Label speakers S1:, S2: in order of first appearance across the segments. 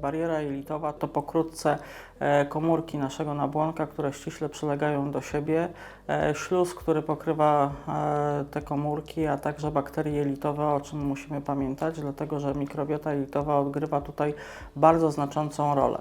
S1: Bariera jelitowa to pokrótce e, komórki naszego nabłonka, które ściśle przylegają do siebie, e, śluz, który pokrywa e, te komórki, a także bakterie jelitowe, o czym musimy pamiętać, dlatego że mikrobiota jelitowa odgrywa tutaj bardzo znaczącą rolę.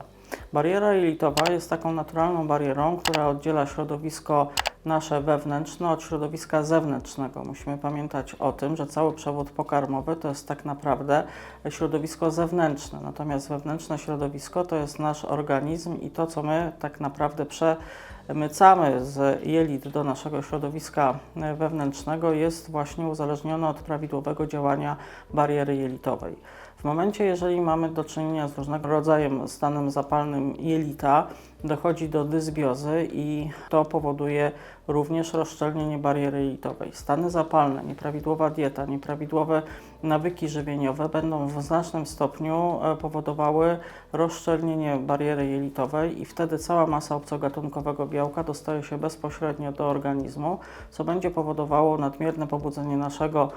S1: Bariera jelitowa jest taką naturalną barierą, która oddziela środowisko nasze wewnętrzne od środowiska zewnętrznego. Musimy pamiętać o tym, że cały przewód pokarmowy to jest tak naprawdę środowisko zewnętrzne, natomiast wewnętrzne środowisko to jest nasz organizm i to, co my tak naprawdę przemycamy z jelit do naszego środowiska wewnętrznego, jest właśnie uzależnione od prawidłowego działania bariery jelitowej. W momencie, jeżeli mamy do czynienia z różnego rodzaju stanem zapalnym jelita, dochodzi do dysbiozy i to powoduje również rozszczelnienie bariery jelitowej. Stany zapalne, nieprawidłowa dieta, nieprawidłowe nawyki żywieniowe będą w znacznym stopniu e, powodowały rozszczelnienie bariery jelitowej i wtedy cała masa obcogatunkowego białka dostaje się bezpośrednio do organizmu, co będzie powodowało nadmierne pobudzenie naszego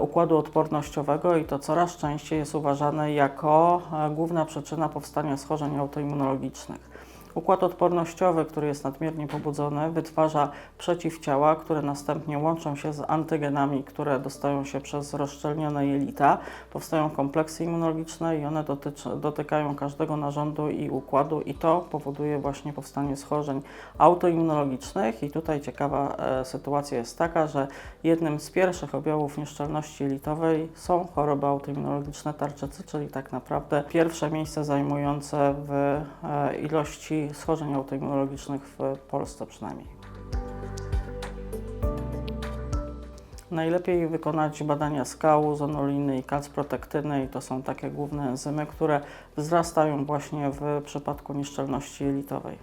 S1: układu odpornościowego i to coraz częściej jest uważane jako e, główna przyczyna powstania schorzeń autoimmunologicznych. Układ odpornościowy, który jest nadmiernie pobudzony, wytwarza przeciwciała, które następnie łączą się z antygenami, które dostają się przez rozszczelnione jelita. Powstają kompleksy immunologiczne i one dotycz, dotykają każdego narządu i układu i to powoduje właśnie powstanie schorzeń autoimmunologicznych. I tutaj ciekawa e, sytuacja jest taka, że jednym z pierwszych objawów nieszczelności jelitowej są choroby autoimmunologiczne tarczycy, czyli tak naprawdę pierwsze miejsce zajmujące w e, ilości schorzeń autoimmunologicznych w Polsce przynajmniej. Najlepiej wykonać badania skału, zonoliny i kalcprotektyny i to są takie główne enzymy, które wzrastają właśnie w przypadku nieszczelności jelitowej.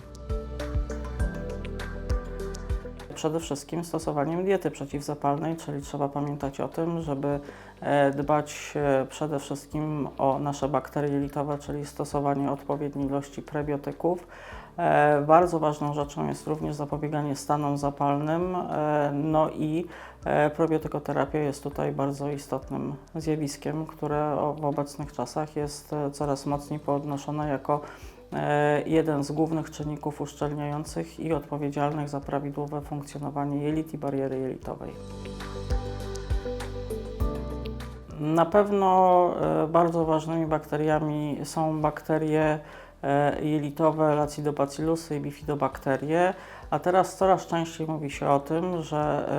S1: Przede wszystkim stosowaniem diety przeciwzapalnej, czyli trzeba pamiętać o tym, żeby e, dbać e, przede wszystkim o nasze bakterie jelitowe, czyli stosowanie odpowiedniej ilości prebiotyków. E, Bardzo ważną rzeczą jest również zapobieganie stanom zapalnym, no i probiotykoterapia jest tutaj bardzo istotnym zjawiskiem, które w obecnych czasach jest coraz mocniej podnoszone jako jeden z głównych czynników uszczelniających i odpowiedzialnych za prawidłowe funkcjonowanie jelit i bariery jelitowej. Na pewno e, bardzo ważnymi bakteriami są bakterie e, jelitowe, Lacidobacillusy i bifidobakterie, a teraz coraz częściej mówi się o tym, że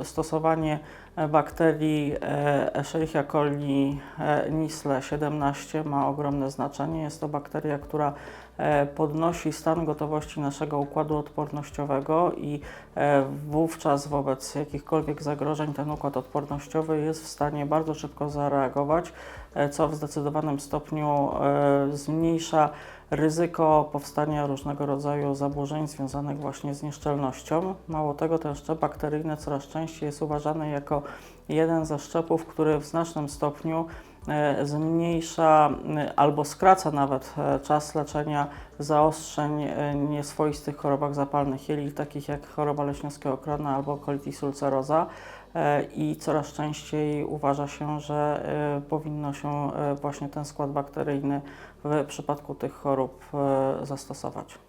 S1: e, stosowanie e, bakterii e, Escherichia coli e, Nisle 17 ma ogromne znaczenie. Jest to bakteria, która podnosi stan gotowości naszego układu odpornościowego i wówczas wobec jakichkolwiek zagrożeń ten układ odpornościowy jest w stanie bardzo szybko zareagować, co w zdecydowanym stopniu zmniejsza ryzyko powstania różnego rodzaju zaburzeń związanych właśnie z nieszczelnością. Mało tego, ten szczep bakteryjny coraz częściej jest uważany jako jeden ze szczepów, który w znacznym stopniu zmniejsza e, albo skraca nawet e, czas leczenia zaostrzeń e, nieswoistych chorobach zapalnych jelit, takich jak choroba leśniowskiego krona albo colitis ulcerosa e, i coraz częściej uważa się, że e, powinno się e, właśnie ten skład bakteryjny w przypadku tych chorób e, zastosować.